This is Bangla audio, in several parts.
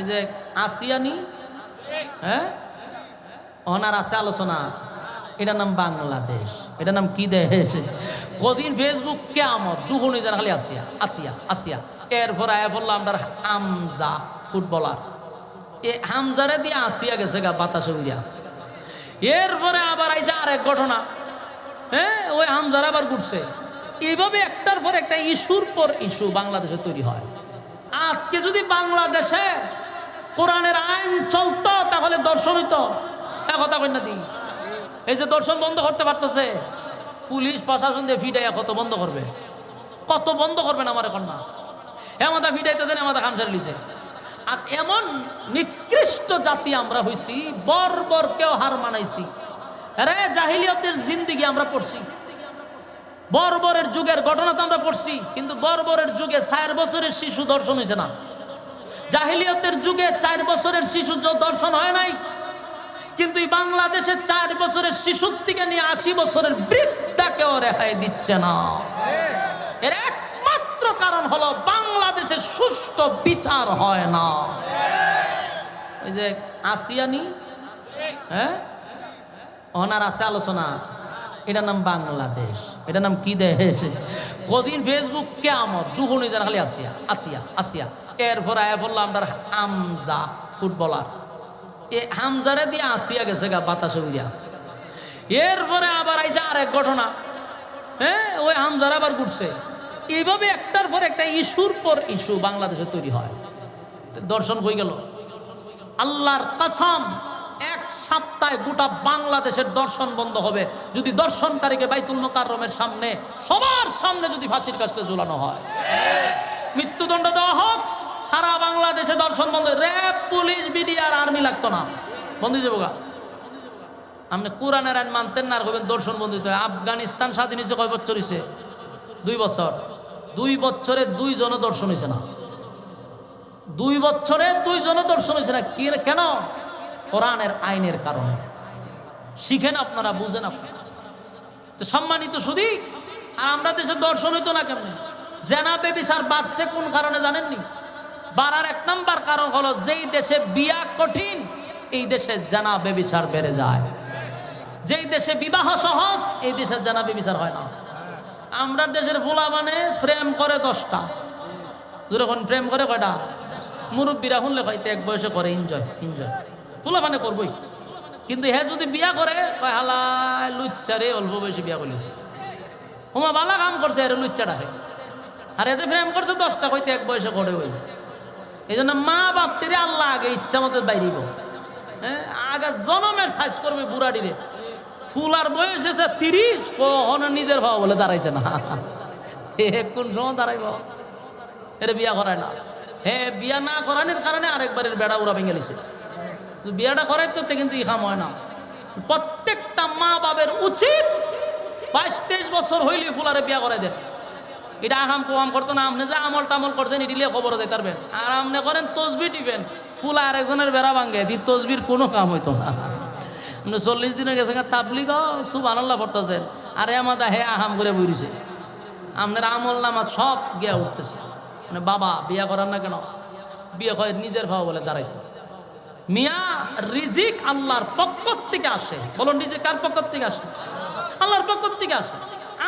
ওই যে আসিয়ানি হ্যাঁ? অনার আছে আলোচনা। এটার নাম বাংলাদেশ। এটার নাম কি দেশ? কদিন ফেসবুক কেমন দুগুনি জানা খালি আসিয়া আসিয়া আসিয়া। এরপর আয়া বললাম আমরা হামজা ফুটবলার। এ হামজারে দিয়ে আসিয়া গেছে গা বাতাসে উড়িয়া। এরপরে আবার আইছে আরেক ঘটনা। হ্যাঁ? ওই হামজার আবার ঘুরছে। এইভাবে একটার পর একটা ইস্যুর পর ইস্যু বাংলাদেশে তৈরি হয়। আজকে যদি বাংলাদেশে কোরআনের আইন চলতো, তাহলে দর্শন হইতো। কথা না দি। এই যে দর্শন বন্ধ করতে পারতেছে, পুলিশ প্রশাসন দিয়ে ফিডাইয়া কত বন্ধ করবে? কত বন্ধ করবেন আমার এখন না এমাদা ফিডাইতেছেন এমাদা খামসার লিছে। আর এমন নিকৃষ্ট জাতি আমরা হইছি বর্বরকেও হার মানাইছি। রে জাহিলিয়তের জিন্দিগি আমরা পড়ছি। বর্বরের যুগের ঘটনা তো আমরা পড়ছি, কিন্তু বর্বরের যুগে চার বছরের শিশু দর্শন হয়েছে না। জাহিলিয়তের যুগে চার বছরের শিশু দর্শন হয় নাই। কিন্তু এই বাংলাদেশে চার বছরের শিশুর থেকে নিয়ে আশি বছরের বৃদ্ধাকেও রেহাই দিচ্ছে না। এর একমাত্র কারণ হলো বাংলাদেশে সুষ্ঠু বিচার হয় না। ওই যে আসিয়ানি হ্যাঁ? অনার আছে আলোচনা। এটার নাম বাংলাদেশ। এটার নাম কি দেশ? কদিন ফেসবুক কেমন দুগুনি জানা খালি আসিয়া আসিয়া আসিয়া। এরপর আয়া বললাম আমরা হামজা ফুটবলার। এ হামজারে দিয়ে আসিয়া গেছে গা বাতাসে উড়িয়া। এরপরে আবার আইছে আরেক ঘটনা। হ্যাঁ ওই হামজার আবার ঘুরছে। এইভাবে একটার পর একটা ইস্যুর পর ইস্যু বাংলাদেশে তৈরি হয়। দর্শন হয়ে গেল। আল্লাহর কাসাম এক সপ্তাহে গোটা বাংলাদেশের দর্শন বন্ধ হবে। যদি দর্শনকারীকে বাইতুল মোকাররমের সামনে, সবার সামনে যদি ফাঁসির কাছে ঝুলানো হয়। মৃত্যুদণ্ড দেওয়া হোক, সারা বাংলাদেশে দর্শন বন্ধ র্যাব, পুলিশ বিডিআর আর্মি লাগতো না। বন্ধু যাব গা আপনি কোরআনের আইন মানতেন না আর দর্শন বন্ধু। আফগানিস্তান স্বাধীন হয়েছে কয় বছর হয়েছে দুই বছর। দুই বছরে দুইজনও দর্শন হয়েছে না। দুই বছরে দুই জন দর্শন হয়েছে না। কেন? কোরআনের আইনের কারণে। শিখেন আপনারা, বুঝেন আপনারা। সম্মানিত শুধু আর আমরা দেশে দর্শন হইতো না কেমনে? জেনা বেবিসার বাড়ছে কোন কারণে জানেননি? বাড়ার এক নম্বর কারণ হলো যেই দেশে বিয়া কঠিন, এই দেশে জেনা বেবিচার বেড়ে যায়। যেই দেশে বিবাহ সহজ, এই দেশে জেনা বেবিচার হয় না। আমরা দেশের ভোলা মানে প্রেম করে দশটা। যখন প্রেম করে কয়টা? মুরব্বীরা শুনলে হয়তো এক বয়সে করে এনজয় এনজয় ফুলা মানে করবই। কিন্তু হে যদি বিয়া করে, কয় হালায় লুচ্চারে অল্প বয়সে বিয়া করেছে হুমা বালা কাম করছে, এর লুচ্চাটাকে আর এতে প্রেম করছে দশটা হইতে এক বয়সে করে ওই এই জন্য মা বাপটিরে আল্লাহ আগে ইচ্ছা মতো বাইরিব। হ্যাঁ আগে জনমের সাইজ করবে বুড়াডিরে ফুলার বয়স এসে তিরিশ, কখনো নিজের ভাব বলে দাঁড়াইছে না। কোন সময় দাঁড়াইব? এর বিয়া করায় না। হে, বিয়া না করানোর কারণে আরেকবারের বেড়া উড়া ভেঙে তো বিয়াটা করাই তো তে কিন্তু ইখাম হয় না। প্রত্যেকটা মা বাবের উচিত বাইশ তেইশ বছর হইলে ফুলারে বিয়া করাই দেন। এটা আহাম কোয়াম করতো না, আপনি যে আমল টামল করছেন ইডিলে খবর দিতে পারবেন। আর আপনি করেন, তসবি টিপেন। ফুলা আরেকজনের বেড়া ভাঙ্গে দি তসবির কোনো কাম হইতো না। আপনি চল্লিশ দিনের গেছে তাবলিগ সুব আনাল্লাহ পড়তেছেন আরে আমাদা হে আহাম করে বইছে আপনার আমল নামাজ সব গিয়া উঠতেছে। মানে বাবা, বিয়া করার না কেন? বিয়ে করে নিজের ভাব বলে দাঁড়াইতো। মিয়া, রিজিক আল্লাহর পক্ষ থেকে আসে। বলুন, রিজিক কার পক্ষ থেকে আসে? আল্লাহর পক্ষ থেকে আসে।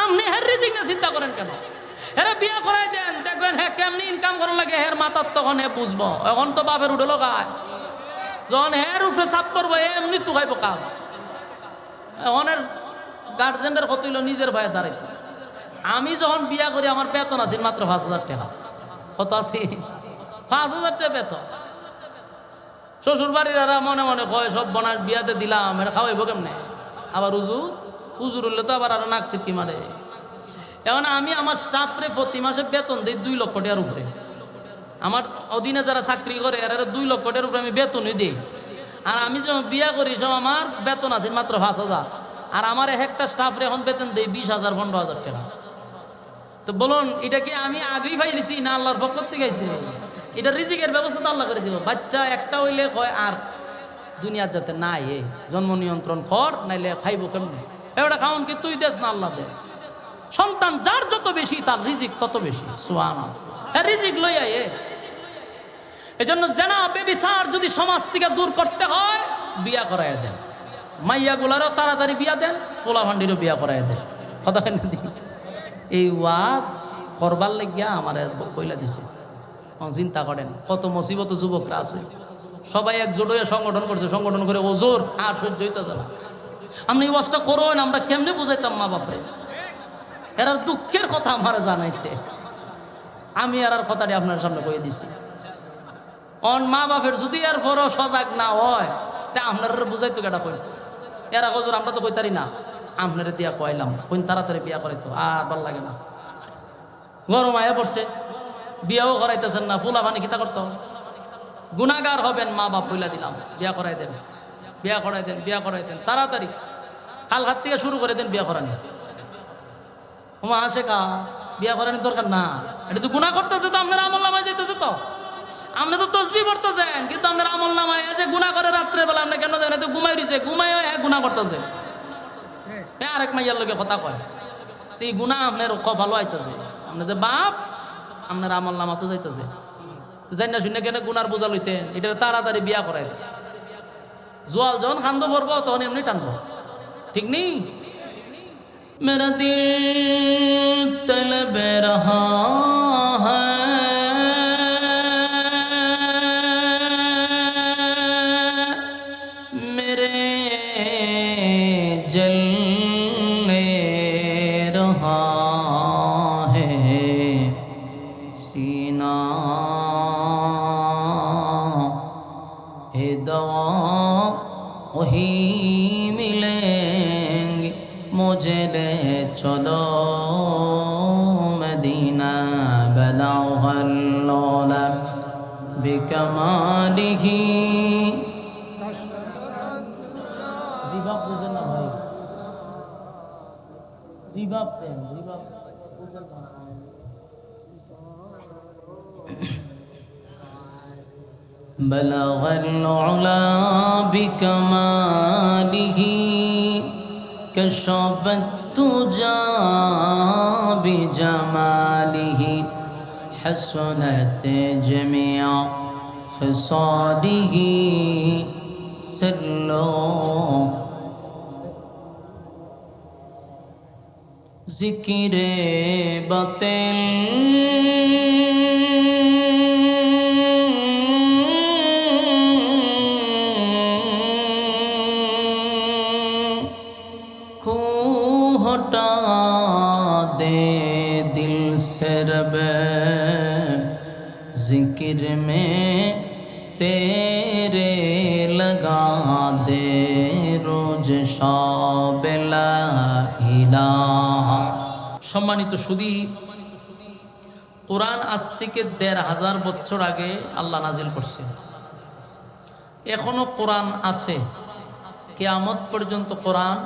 আপনি হ্যাঁ রিজিক না চিন্তা করেন কেন? হ্যাঁ বিয়া করাই দেন, দেখবেন হ্যাঁ কেমনি ইনকাম করার লাগে, হের মাথার তখন হে বুঝব। এখন তো বাপের উঠে গায় যখন হের উপরে চাপ করব এমনি তু খাইব কাজ। এখনের গার্জেনের কত হইল নিজের ভয়ে দাঁড়াইতো আমি যখন বিয়া করি, আমার বেতন আছে মাত্র পাঁচ হাজার টাকা। কত আছে পাঁচ হাজার টাকা বেতন। শ্বশুর বাড়ির এরা মনে মনে কয়, সব বনার বিয়াতে দিলাম এটা খাওয়াইব কেমনে? আবার উজু উজুর হইলে তো আবার আরও নাক সিটকি মারে। এখন আমি আমার স্টাফরে প্রতি মাসে বেতন দিই দুই লক্ষ টাকার উপরে। আমার অধীনে যারা চাকরি করে, এরা দুই লক্ষ টাকার উপরে আমি বেতনই দিই। আর আমি যখন বিয়া করি, সব আমার বেতন আছে মাত্র পাঁচ হাজার। আর আমার এক একটা স্টাফরে এখন বেতন দিই বিশ হাজার, পনেরো হাজার টাকা। তো বলুন, এটা কি আমি আগেই পাইছি না আল্লাহর পক্ষ থেকে এটা রিজিকের ব্যবস্থা তো আল্লাহ করে দিব বাচ্চা একটা হইলে কয়, আর দুনিয়ার যাতে নাই এ জন্ম নিয়ন্ত্রণ কর, নাইলে খাইব কেমনে? এবারে খাওন কি, তুই দেশ না আল্লাহ দে। সন্তান যার যত বেশি, তার রিজিক তত বেশি। সুহান রিজিক লইয়া এ। এজন্য জেনা, বেবিচার যদি সমাজ থেকে দূর করতে হয়, বিয়া করাইয়া দেন। মাইয়া মাইয়াগুলারও তাড়াতাড়ি বিয়া দেন পোলা ভান্ডিরও বিয়া করাইয়া দেন। কথা এই ওয়াজ করবার লাগিয়া আমার বইলা দিছে। চিন্তা করেন, কত মুসিবত যুবকরা আছে। সবাই একজোট হয়ে সংগঠন করছে, সংগঠন করে ওজোর আর সহ্য হইতেছে না। আপনি ওয়াজটা করোন আমরা কেমনে বুঝাইতাম মা বাপরে? এরার দুঃখের কথা আমার জানাইছে। আমি আর আর কথাটি আপনার সামনে কয়ে দিছি। অন মা বাপের যদি এর পরও সজাগ না হয়, তা আপনার বুঝাইতো কেটা কই এরা কজোর আমরা তো কইতারি না, আপনার দিয়া কয়লাম কোন তাড়াতাড়ি বিয়া করাইতো, আর ভালো লাগে না। গরম আয়া পড়ছে। বিয়াও করাইতেছেন না ফুলা পানি কিতা করতো গুণাগার হবেন মা বাপ বইলা দিলাম, বিয়া করাই দেন। বিয়া করাই দেন, বিয়া করাই দেন, তাড়াতাড়ি। কাল হাত থেকে শুরু করে দেন বিয়া করানি। ওমা আসে কা বিয়া করানোর দরকার না। এটা তো গুণা করতেছে তো, আপনার আমল নামায় যেতেছে তো। আপনি তো তসবি পড়তেছেন, কিন্তু আপনার আমল নামায় যে গুণা করে রাত্রে বেলা আপনি কেন দেখেন তো ঘুমাই দিছে ঘুমাই হ্যাঁ গুণা করতেছে। হ্যাঁ আরেক মাইয়ার লোকে কথা কয়। এই গুণা আপনার কপালও আইতেছে। আপনি যে বাপ আপনার আমল নামা তো যাইতেছে। জানি না শুনে কেন গুনার বোঝা লইতে এটা তাড়াতাড়ি বিয়া করাই জোয়াল যখন খান্দ পড়ব, তখন এমনি টানবো। ঠিক নেই? মেরা দিল তেল বেরহা রিভাব বুঝেন না ভাই রিভাব দেন রিভাব বুঝেন না بلغ العلا بكماله كشف التجا بجماله حسنت جميع خصاله وسلم জিকিরে বাতেল হটা দে দিল সেরবে জিকির মে তেল সম্মানিত সুদী, কোরআন আজ থেকে দেড় হাজার বছর আগে আল্লাহ নাজিল করছে। এখনও কোরআন আছে। কেয়ামত পর্যন্ত কোরআন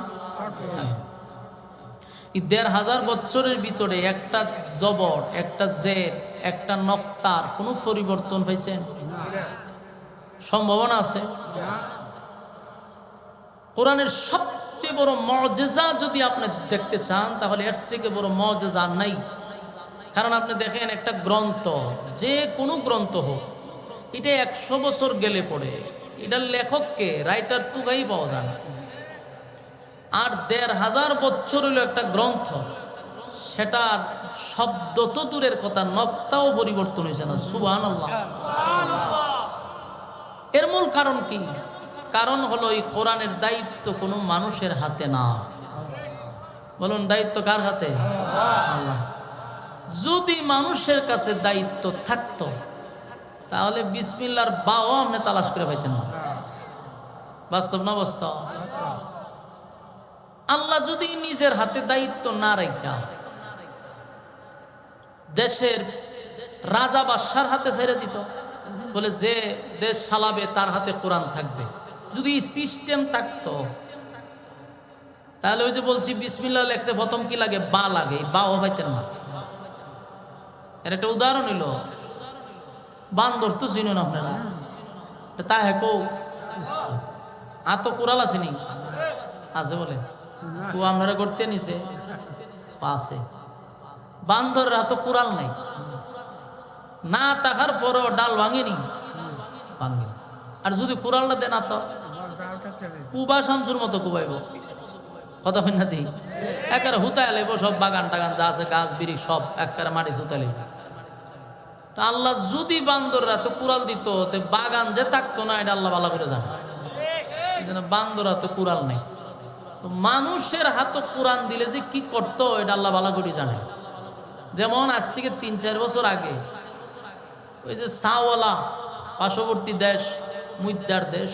দেড় হাজার বছরের ভিতরে একটা জবর, একটা জের একটা নক্তার কোনো পরিবর্তন হয়েছে? সম্ভাবনা আছে। কোরআনের সব সবচেয়ে বড় মজেজা যদি আপনি দেখতে চান, তাহলে এর থেকে বড় মজেজা নাই। কারণ আপনি দেখেন একটা গ্রন্থ, যে কোনো গ্রন্থ হোক, এটা একশো বছর গেলে পড়ে। এটার লেখককে, রাইটার তুগাই পাওয়া যায় না। আর দেড় হাজার বছর হলো একটা গ্রন্থ, সেটার শব্দ তো দূরের কথা, নক্তাও পরিবর্তন হয়েছে না। সুবান এর মূল কারণ কি? কারণ হলো এই কোরআনের দায়িত্ব কোনো মানুষের হাতে না। বলুন, দায়িত্ব কার হাতে? আল্লাহ। যদি মানুষের কাছে দায়িত্ব থাকতো, তাহলে বিসমিল্লার বাও আপনি তালাশ করে পাইতেন বাস্তব না বাস্তব? আল্লাহ যদি নিজের হাতে দায়িত্ব না রাখা দেশের রাজা বাদশার হাতে ছেড়ে দিত। বলে যে দেশ চালাবে, তার হাতে কোরআন থাকবে। যদি সিস্টেম থাকতো, তাহলে ওই যে বলছি বিসমিল্লা লেখতে প্রথম কি লাগে? বা লাগে, বা পাইতেন না। এর একটা উদাহরণ হইল বান্দর তো চিনুন আপনারা? তা হ্যাঁ কৌ আর তো কোরাল আসেনি আছে বলে। ও আপনারা করতে নিছে? পাশে বান্দররা তো কোরাল নাই। না তাহার পরও ডাল ভাঙেনি। আর যদি কুড়ালটা দেন তো কুবা শামসুর মতো কুবাইব। হয় না দি একেবারে হুতায় লেব সব বাগান টাগান যা আছে, গাছ বিড়ি সব একেবারে মাটি হুতায় লেব তা আল্লাহ যদি বান্দররা তো কুড়াল দিত, তে বাগান যে থাকতো না, এটা আল্লাহ ভালো করে জানে। জন্য বান্দররা তো কুড়াল নেই। তো মানুষের হাতে কোরআন দিলে যে কি করতো, এটা আল্লাহ ভালো করে জানে। যেমন আজ থেকে তিন চার বছর আগে, ওই যে সাওয়ালা, পার্শ্ববর্তী দেশ মুদ্রার দেশ।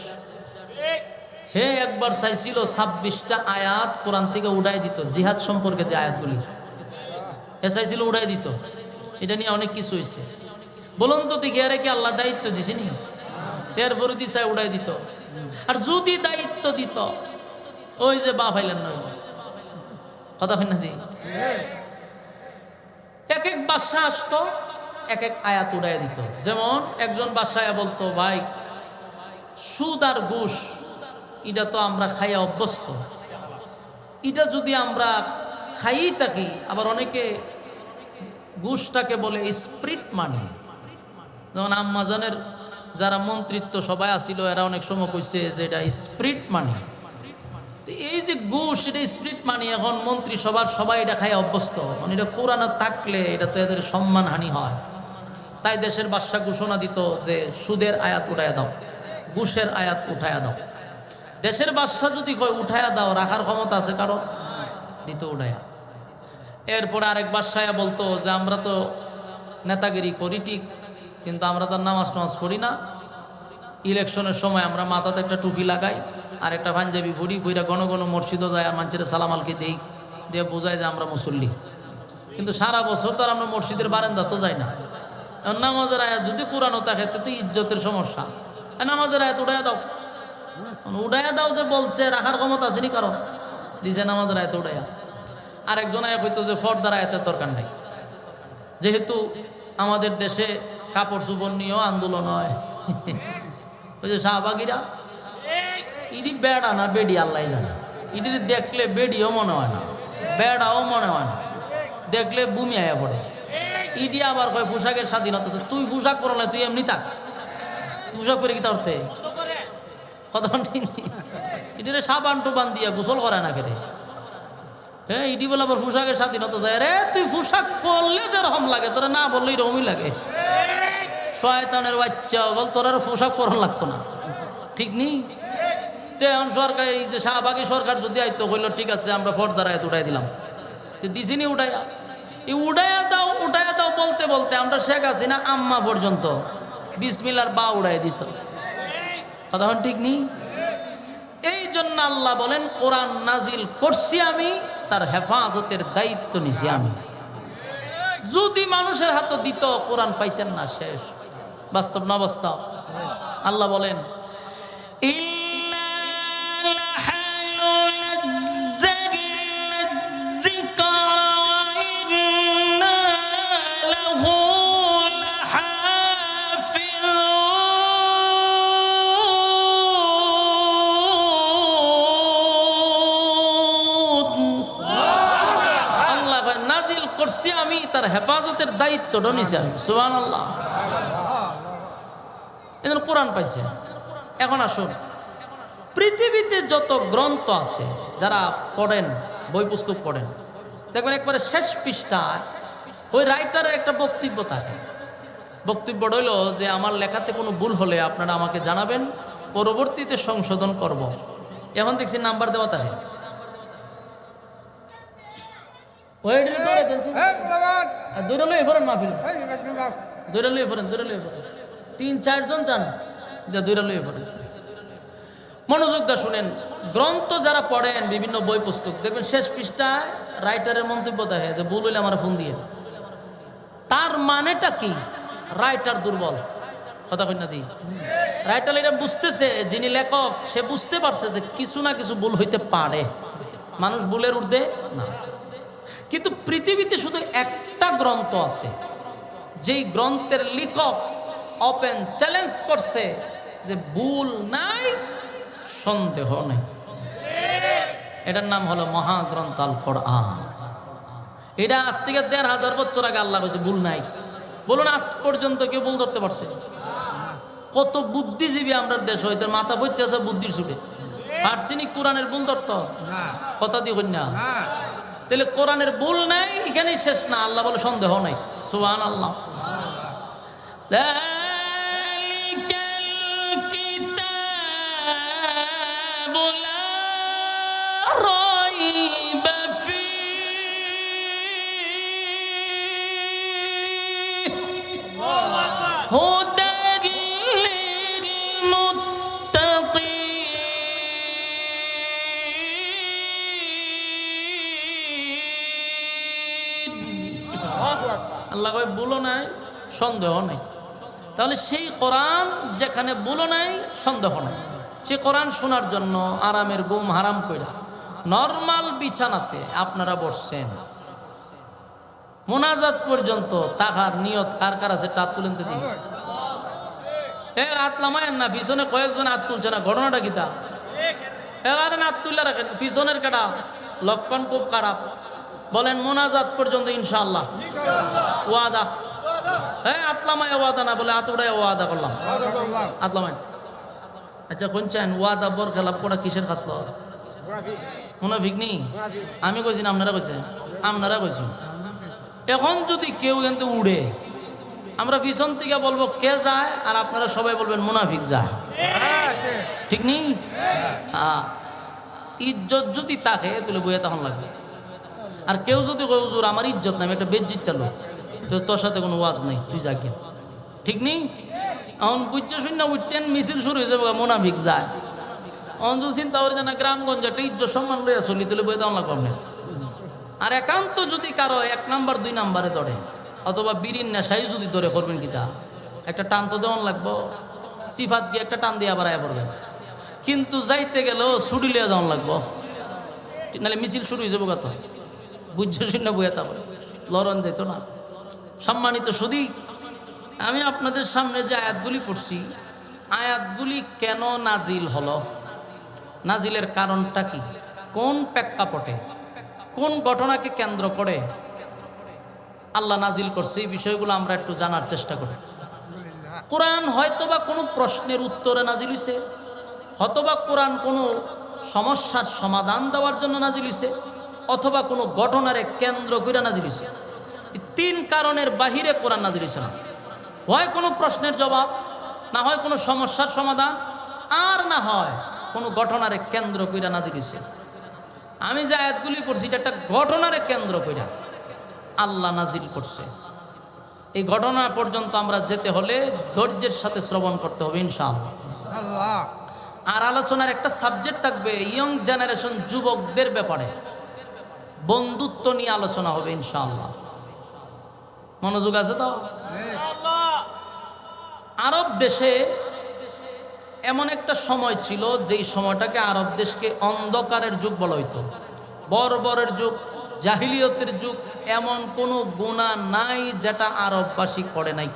হে একবার চাইছিল ছাব্বিশটা আয়াত কোরআন থেকে উড়াই দিত, জিহাদ সম্পর্কে যে আয়াতগুলি। এ চাইছিল উড়াই দিত। এটা নিয়ে অনেক কিছু হয়েছে বলুন তো আরে কি আল্লাহ দায়িত্ব দিছে নি? এরপরে দিশায় উড়াই দিত। আর যদি দায়িত্ব দিত, ওই যে বা ফাইলেন নয় কথা হয় না দি? এক এক বাসা আসতো, এক এক আয়াত উড়াই দিত। যেমন একজন বাসায় বলতো, ভাই সুদ আর ঘুষ, এটা তো আমরা খাইয়া অভ্যস্ত। এটা যদি আমরা খাই থাকি, আবার অনেকে ঘুষটাকে বলে স্প্রিট মানি। যেমন আম্মাজানের যারা মন্ত্রিত্ব সবাই আসিল, এরা অনেক সময় কইছে যে এটা স্প্রিট মানি। তো এই যে ঘুষ, এটা স্প্রিট মানি, এখন মন্ত্রী সবার সবাই এটা খাই অভ্যস্ত। মানে এটা কোরআনে থাকলে এটা তো এদের সম্মানহানি হয়। তাই দেশের বাদশা ঘোষণা দিত যে সুদের আয়াত উঠাইয়া দাও। ঘুষের আয়াত উঠাইয়া দাও। দেশের বাদশা যদি কয় উঠাইয়া দাও, রাখার ক্ষমতা আছে কারও? দিত উঠাইয়া এরপরে আরেক বাদশায়া বলতো যে, আমরা তো নেতাগিরি করি ঠিক, কিন্তু আমরা তো আর নামাজ টামাজ পড়ি না। ইলেকশনের সময় আমরা মাথাতে একটা টুপি লাগাই, আর একটা পাঞ্জাবি ভরি ভইরা ঘন গণ মসজিদও যায় মানুষের সালামালকে দেই, দিয়ে বোঝায় যে আমরা মুসল্লি। কিন্তু সারা বছর তো আর আমরা মসজিদের বারান্দা তো যাই না। নামাজের আয়াত যদি কোরআনও থাকে তো ইজ্জতের সমস্যা। নামাজের আয়াত উড়াইয়া দাও। উড়াইয়া দাও যে বলছে, রাখার ক্ষমতা আছে নি কারণ দিছে নামাজের আয়াত উড়াইয়া আরেকজন আয়া হইতো যে, ফর্দার আয়াতের দরকার নাই। যেহেতু আমাদের দেশে কাপড় চুপড় নিয়েও আন্দোলন হয়। ওই যে শাহবাগিরা, ইডি বেড়া না বেডি আল্লাহ জানে। ইডি দেখলে বেডিও মনে হয় না, বেড়াও মনে হয় না। দেখলে বুমি আয়া পড়ে। ইডি আবার কয়, পোশাকের স্বাধীনতা। তুই পোশাক পরো না, তুই এমনি থাক। পোশাক পরে কি তারতে কথা ঠিক ইডিরে সাবান টুবান দিয়া গোসল করে না কেটে হ্যাঁ ইডি বলে আবার পোশাকের স্বাধীনতা যায়। রে তুই পোশাক পরলে যেরকম লাগে, তোরা না বললে এরকমই লাগে। শয়তানের বাচ্চা, বল তোর আর পোশাক পরন লাগতো না। ঠিক নেই? তে এখন সরকার, এই যে শাহবাগী সরকার যদি আইতো হইল ঠিক আছে, আমরা ফর্দার আয়াত উঠাই দিলাম। তো দিছিনি উঠাইয়া এই উড়াইয়া দাও উঠাইয়া দাও বলতে বলতে আমরা শেখ আছি না আম্মা পর্যন্ত বিসমিল্লার বা উড়াই দিত। কথা ঠিক নেই? এই জন্য আল্লাহ বলেন, কোরআন নাজিল করছি আমি, তার হেফাজতের দায়িত্ব নিছি আমি। যদি মানুষের হাতে দিত, কোরআন পাইতেন না শেষ। বাস্তব না বাস্তব আল্লাহ বলেন হেফাজতের দায়িত্বটা নিছি সুবান আল্লাহ এজন্য কোরআন পাইছে। এখন আসুন। পৃথিবীতে যত গ্রন্থ আছে, যারা পড়েন বই পুস্তক পড়েন, দেখবেন একবারে শেষ পৃষ্ঠায় ওই রাইটারের একটা বক্তব্য থাকে। বক্তব্য রইল যে, আমার লেখাতে কোনো ভুল হলে আপনারা আমাকে জানাবেন, পরবর্তীতে সংশোধন করব। এখন দেখছি নাম্বার দেওয়া থাকে। ওইটারই ধরে দেন, দূরে লই ফেরেন না দূরে লই ফেরেন দূরে লই ফেরেন তিন চারজন যান যে দূরে লই ফেরেন মনোযোগ দা শুনেন। গ্রন্থ যারা পড়েন বিভিন্ন বই পুস্তক দেখবেন শেষ পৃষ্ঠায় রাইটারের মন্তব্য দেখে যে ভুল হইলে আমার ফোন দিয়ে। তার মানেটা কি? রাইটার দুর্বল। কথা না দি। রাইটার এটা বুঝতেছে যিনি লেখক সে বুঝতে পারছে যে কিছু না কিছু ভুল হইতে পারে। মানুষ ভুলের ঊর্ধ্বে না। কিন্তু পৃথিবীতে শুধু একটা গ্রন্থ আছে যেই গ্রন্থের লেখক ওপেন চ্যালেঞ্জ করছে যে ভুল নাই সন্দেহ নেই। এটার নাম হলো মহাগ্রন্থ আল কোরআন। এটা আজ থেকে দেড় হাজার বছর আগে আল্লাহ কইছে ভুল নাই। বলুন আজ পর্যন্ত কেউ ভুল ধরতে পারছে? কত বুদ্ধিজীবী আমরা দেশ হইতে মাথা পড়ছে আছে বুদ্ধির ছুটে। পারছিনি কোরআনের ভুল ধরত? কথা দিয়ে কন্যা না। তাহলে কোরআনের ভুল নাই এখানেই শেষ না। আল্লাহ বলে সন্দেহ নাই। সুবান আল্লাহ সন্দেহ নেই। তাহলে সেই কোরআন যেখানে বলো নাই, সন্দেহ নাই। সে কোরআন শোনার জন্য আরামের গুম হারাম কইরা নর্মাল বিছানাতে আপনারা বসছেন। মোনাজাত পর্যন্ত তাহার নিয়ত কার কার আছে তা তুলেন দিন এ, হাত না, পিছনে কয়েকজন হাত তুলছে না, ঘটনাটা কিতা এবারে হাত তুলে রাখেন, পিছনের কাটা লক্ষণ খুব খারাপ। বলেন মোনাজাত পর্যন্ত ইনশাআল্লাহ। ওয়াদা। হ্যাঁ আতলামায় ওয়াদা না বলে আতুড়ায় ওয়াদা করলাম। আতলামায় আচ্ছা কোনছেন ওয়াদা বর খেলাপ করা কিসের খাসল? মুনাফিক। নি? আমি কইছি না আপনারা কইছেন? আপনারা কইছেন। এখন যদি কেউ কিন্তু উড়ে আমরা পিছন থেকে বলব কে যায় আর আপনারা সবাই বলবেন মুনাফিক যায়। ঠিক নেই ইজ্জত যদি তাকে তাহলে বইয়ে তখন লাগবে। আর কেউ যদি কয় হুজুর আমার ইজ্জত নাই আমি একটা বেজ্জিত লোক। তো তোর সাথে কোনো ওয়াজ নাই, তুই যা গিয়া। ঠিক নেই? এখন বুঝছে শূন্য উঠতেন মিছিল শুরু হয়ে যাবে, মোনাফিক যায়। যদি চিন্তা করে যে না, গ্রামগঞ্জে একটা ইজ্জত সম্মান লইয়া চলি তাহলে বই তখন লাগবে আর একান্ত যদি কারও এক নাম্বার, দুই নাম্বারে ধরে, অথবা বিড়ির নেশাই যদি ধরে, করবেন কিটা একটা টান তো দেওয়ান লাগবো। সিফাত দিয়ে একটা টান দিয়ে আবার আয়া পড়বেন। কিন্তু যাইতে গেলেও ছুটি লিয়ে যাওয়ান লাগবো। নাহলে মিছিল শুরু হয়ে যাব কত? বুঝছে শূন্য বইয়া তারপরে লড়ন যেত না। সম্মানিত শুধু আমি আপনাদের সামনে যে আয়াতগুলি পড়ছি, আয়াতগুলি কেন নাজিল হলো? নাজিলের কারণটা কি? কোন প্রেক্ষাপটে? কোন ঘটনাকে কেন্দ্র করে আল্লাহ নাজিল করছে? এই বিষয়গুলো আমরা একটু জানার চেষ্টা করি। কোরআন হয়তোবা কোনো প্রশ্নের উত্তরে নাজিল হইছে, হয়তোবা কোরআন কোনো সমস্যার সমাধান দেওয়ার জন্য নাজিল হইছে, অথবা কোনো ঘটনারে কেন্দ্র করে নাজিল হইছে। তিন কারণের বাহিরে কোরআন নাজির ইসলাম হয় কোনো প্রশ্নের জবাব না হয় কোনো সমস্যার সমাধান আর না হয় কোনো ঘটনারে কেন্দ্র কইরা নাজির হইছে আমি যে আয়াতগুলি পড়ছি এটা একটা ঘটনারে কেন্দ্র কইরা আল্লাহ নাজিল করছে। এই ঘটনা পর্যন্ত আমরা যেতে হলে ধৈর্যের সাথে শ্রবণ করতে হবে ইনশাআল্লাহ। আল্লাহ। আর আলোচনার একটা সাবজেক্ট থাকবে ইয়ং জেনারেশন যুবকদের ব্যাপারে। বন্ধুত্ব নিয়ে আলোচনা হবে ইনশাআল্লাহ। মনোযোগ আছে তো? আরব দেশে এমন একটা সময় ছিল যেই সময়টাকে আরব দেশকে অন্ধকারের যুগ বলা হইতো। বর্বরের যুগ, জাহিলিয়তের যুগ, এমন কোনো গুণা নাই যেটা আরববাসী করে নাই।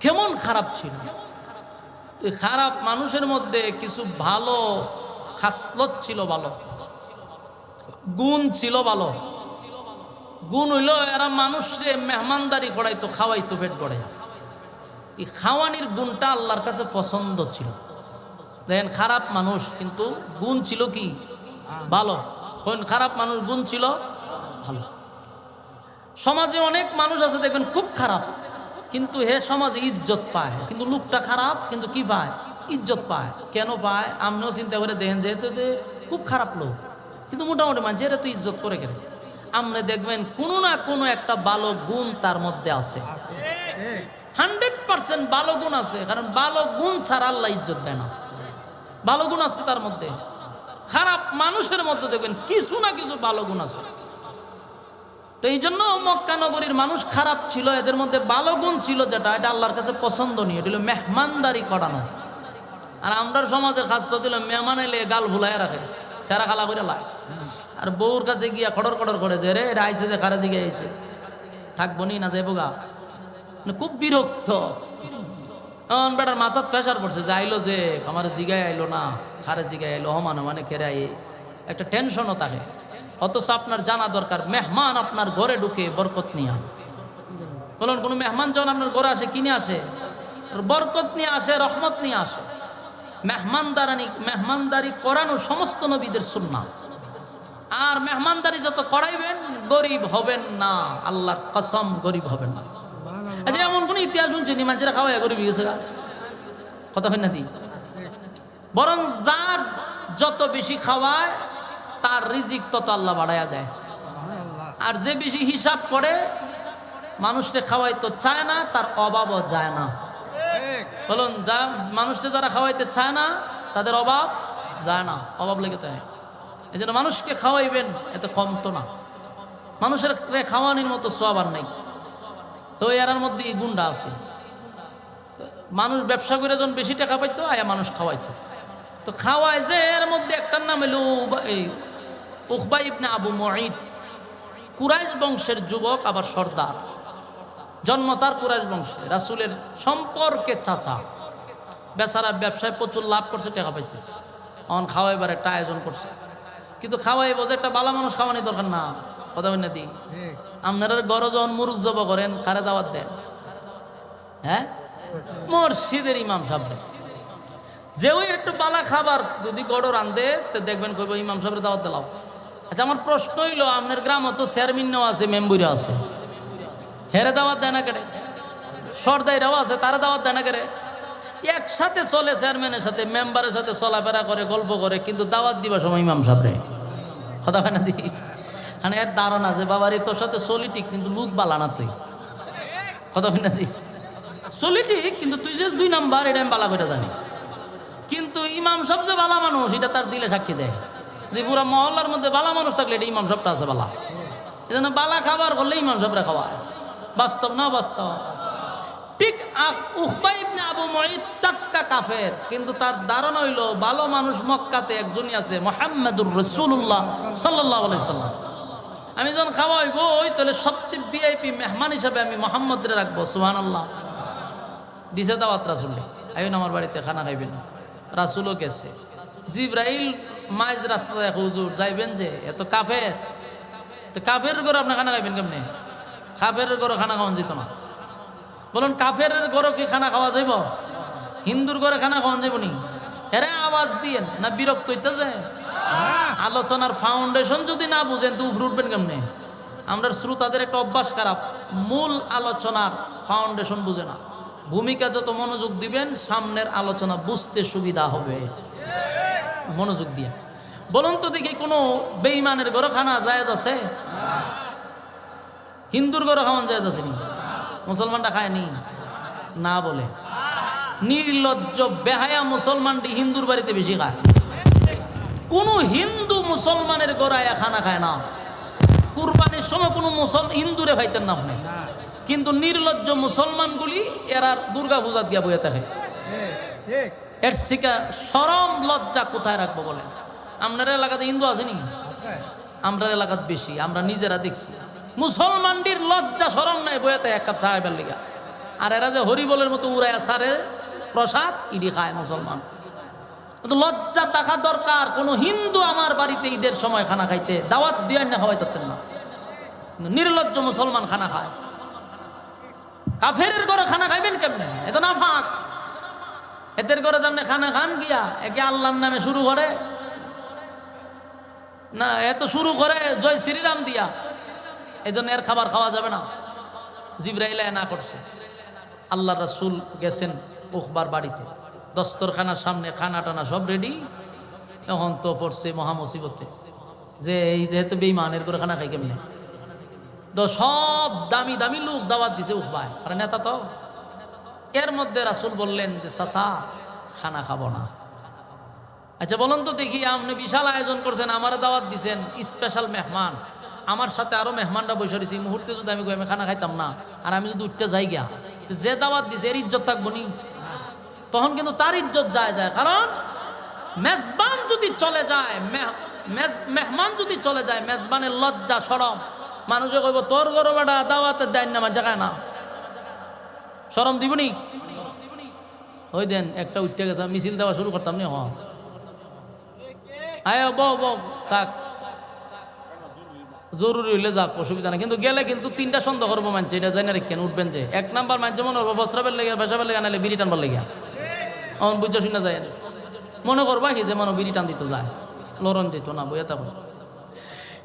কেমন খারাপ ছিল? খারাপ মানুষের মধ্যে কিছু ভালো খাসলত ছিল ভালো। গুণ ছিল ভালো। গুণ হইল এরা মানুষরে মেহমানদারি করাইতো, খাওয়াইতো পেট গড়ে এই খাওয়ানির গুণটা আল্লাহর কাছে পছন্দ ছিল। দেখেন, খারাপ মানুষ, কিন্তু গুণ ছিল কি? ভালো। কোন খারাপ মানুষ গুণ ছিল? ভালো। সমাজে অনেক মানুষ আছে, দেখবেন, খুব খারাপ। কিন্তু হে সমাজে ইজ্জত পায়। কিন্তু লোকটা খারাপ, কিন্তু কি পায়? ইজ্জত পায়। কেন পায়? আপনিও চিন্তা করে দেখেন, যেহেতু খুব খারাপ লোক। কিন্তু মোটামুটি মানুষের তো ইজ্জত করে গেলে আপনি দেখবেন কোনো না কোনো একটা ভালো গুণ তার মধ্যে আছে। হান্ড্রেড পার্সেন্ট ভালো গুণ আছে, কারণ ভালো গুণ ছাড়া আল্লাহ ইজ্জত দেয় না। ভালো গুণ আছে তার মধ্যে। খারাপ মানুষের মধ্যে দেখবেন কিছু না কিছু ভালো গুণ আছে। তো এই জন্য মক্কা নগরীর মানুষ খারাপ ছিল, এদের মধ্যে ভালো গুণ ছিল যেটা, এটা আল্লাহর কাছে পছন্দনীয়। এটা হলো মেহমানদারি করানো। আর আমরার সমাজের খাস তো দিল মেহমান এলে গাল ভুলাই রাখে। সেরা খালা করে লাই আর বউর কাছে গিয়া খড়র খড়র করে যে, রে, এটা আইসে যে খারা দিকে আইসে থাকব নি, না যাইবো গা। মানে খুব বিরক্ত। এখন বেটার মাথার প্রেশার পড়ছে, যে আইলো যে, আমার জিগায় আইলো না খারে জিগায় আইলো হমান মানে খেরে আই একটা টেনশনও থাকে। অথচ আপনার জানা দরকার, মেহমান আপনার ঘরে ঢুকে বরকত নিয়া। বলুন, কোনো মেহমান যখন আপনার ঘরে আসে, কিনে আসে? বরকত নিয়ে আসে, রহমত নিয়ে আসে। মেহমানদারানি মেহমানদারি করানো সমস্ত নবীদের সুন্না আর মেহমানদারি যত করাইবেন গরিব হবেন না। আল্লাহর কসম গরিব হবেন না। আচ্ছা এমন কোন ইতিহাস শুনছি মানুষেরা খাওয়াই গরিব গেছে? কথা হয় না দি? বরং যার যত বেশি খাওয়ায় তার রিজিক তত আল্লাহ বাড়াইয়া দেয়। আর যে বেশি হিসাব করে মানুষকে খাওয়াই তো চায় না তার অভাবও যায় না। বলুন, যা মানুষকে যারা খাওয়াইতে চায় না, তাদের অভাব যায় না, অভাব লেগে যায়। এই জন্য মানুষকে খাওয়াইবেন, এত কম তো না। মানুষের খাওয়ানির মতো সোয়াবার নেই। তো এরার মধ্যে গুন্ডা আছে। মানুষ ব্যবসা করে যখন বেশি টাকা পাইতো, আয়া মানুষ খাওয়াইতো। তো খাওয়ায় যে এর মধ্যে একটার নাম এলো এই উখবা ইবনে আবু মঈদ। কুরাইশ বংশের যুবক, আবার সর্দার। জন্ম তার কুরাইশ বংশে। রাসুলের সম্পর্কে চাচা। বেচারা ব্যবসায় প্রচুর লাভ করছে, টাকা পাইছে। অন খাওয়াইবার একটা আয়োজন করছে। কিন্তু খাওয়াই বোঝে একটা বালা মানুষ খাওয়ানি দরকার না। কথা দি। আপনারা যখন মুরুখ জব করেন, খারে দাওয়াত দেন। হ্যাঁ? মসজিদের ইমাম সাহেব। যে ওই একটু বালা খাবার যদি গড় রান্ধে তো দেখবেন কইব, ইমাম সাহেবের দাওয়াত দিলাম। আচ্ছা আমার প্রশ্ন হইল, আপনার গ্রামও তো চেয়ারম্যানও আছে, মেম্বুরিও আছে। হেরে দাওয়াত দেয় না কেড়ে? সর্দাইরাও আছে তারা দাওয়াত দেয় না কেড়ে? একসাথে চলে চেয়ারম্যানের সাথে, মেম্বারের সাথে চলাফেরা করে, গল্প করে, কিন্তু দাওয়াত দিবার সময় ইমাম সাহেবরে কথা হয় না দি? মানে এর ধারণা যে, বাবার, তোর সাথে চলি ঠিক কিন্তু লুক বালা না তুই। কথা হয় না দি? চলি ঠিক কিন্তু তুই যে দুই নাম্বার, এটা আমি বালা করে জানি। কিন্তু ইমাম সব যে বালা মানুষ, এটা তার দিলে সাক্ষী দেয়। যে পুরা মহল্লার মধ্যে বালা মানুষ থাকলে এটা ইমাম সবটা আছে বালা। এই জন্য বালা খাবার করলে ইমাম সবরা খাওয়ায়। বাস্তব না বাস্তব? ঠিক উহবা আবু মঈদ টাটকা কাফের, কিন্তু তার ধারণা হইল ভালো মানুষ মক্কাতে একজনই আছে মোহাম্মদুর রসুল্লাহ সাল্লাহ সাল্লাম। আমি যখন খাওয়াইব ওই তাহলে সবচেয়ে ভিআইপি মেহমান হিসাবে আমি মোহাম্মদরে রাখব সুহান আল্লাহ দিছে দাওয়াত রাসুলে আইন আমার বাড়িতে খানা খাইবেন রাসুলও গেছে। জিব্রাইল মাইজ রাস্তা দেখো, হুজুর, যাইবেন যে এত কাফের। তো কাফের ঘরে আপনি খানা খাইবেন কেমনে? কাফের ঘরে খানা খাওয়ান যেত না। বলুন কাফের ঘরে কি খানা খাওয়া যাইব? হিন্দুর ঘরে খানা খাওয়ান যাইব নি? এরে আওয়াজ দিয়েন না বিরক্ত হইতেছে? আলোচনার ফাউন্ডেশন যদি না বুঝেন তো উপরে উঠবেন কেমনে? আমরা শ্রোতাদের একটা অভ্যাস খারাপ, মূল আলোচনার ফাউন্ডেশন বুঝে না। ভূমিকা যত মনোযোগ দিবেন, সামনের আলোচনা বুঝতে সুবিধা হবে। মনোযোগ দিয়ে। বলুন তো দেখি কোনো বেইমানের ঘরে খানা জায়েজ আছে? হিন্দুর ঘরে খাওয়ান যায় আছে নি? মুসলমানটা খায়নি না? বলে। নির্লজ্জ বেহায়া মুসলমানটি হিন্দুর বাড়িতে বেশি খায়। কোনো হিন্দু মুসলমানের গড়ায় খানা খায় না। কুরবানির সময় কোনো মুসল হিন্দুরে খাইতেন না আপনি। কিন্তু নির্লজ্জ মুসলমানগুলি এরা দুর্গা পূজা দিয়া বইয়ে থাকে। এর শিকা সরম লজ্জা কোথায় রাখব বলেন? আপনার এলাকাতে হিন্দু আসেনি আমরা এলাকাত বেশি আমরা নিজেরা দেখছি। মুসলমানটির লজ্জা সরম নাই বইয়াতে এক কাপ সাহেবের লিগা। আর এরা যে হরিবলের মতো উড়ায় সারে প্রসাদ, ইডি খায় মুসলমান। লজ্জা থাকা দরকার, কোনো হিন্দু আমার বাড়িতে ঈদের সময় খানা খাইতে, দাওয়াত দিয়ে না খাওয়াই থাকতেন না। নির্লজ্জ মুসলমান খানা খায়। কাফের ঘরে খানা খাইবেন কেমনে? এত না ফাঁক এদের ঘরে যেমন খানা খান গিয়া একে আল্লাহর নামে শুরু করে? না এত শুরু করে জয় শ্রীরাম দিয়া। এই জন্য এর খাবার খাওয়া যাবে না। জিব্রাইলা না করছে। আল্লাহ রাসুল গেছেন উখবার বাড়িতে। দস্তরখানার সামনে, খানা টানা সব রেডি এখন তো পড়ছে মহামসিবতে। যে এই যেহেতু বেইমানের করে খানা খাই কেমনে? তো সব দামি দামি লোক দাওয়াত দিছে উখবায়। আর নেতা তো? এর মধ্যে রাসুল বললেন যে সাসা খানা খাব না। আচ্ছা বলুন তো দেখি, আপনি বিশাল আয়োজন করছেন, আমার দাওয়াত দিছেন স্পেশাল মেহমান। আমার সাথে আরও মেহমানরা বসে রয়েছে, এই মুহূর্তে যদি আমি আমি খানা খাইতাম না, আর আমি যদি উঠতে যাই গিয়া যে দাওয়াত দিছে, এর ইজ্জত থাকব নি? তখন কিন্তু তার ইজ্জত যায় যায়, কারণ মেজবান যদি চলে যায়, মেহ- মেহমান যদি চলে যায়, মেজবানের লজ্জা, সরম, মানুষে কইব, তোর গরো বেটা দাওয়াতের দেন না জায়গায় না। সরম দিবনি ওই দেন, একটা উঠতে গেছে, মিছিল দেওয়া শুরু করতাম নি, হ। আয় বউ বউ থাক। জরুরি হইলে যাক, অসুবিধা নেই। কিন্তু গেলে কিন্তু তিনটা সন্দেহ করব মানছে, এটা জানি আর কেন, উঠবেন যে। এক নাম্বার মানছে মনে করব, বস্রাবের লেগে পেশাবের লেগে নাহলে বিড়ি টানবার লেগে অন বুঝতে শুনে যায় মনে করবা কি যে মনে বিড়ি টান দিত যায়, লরণ দিত না, বইয়া তখন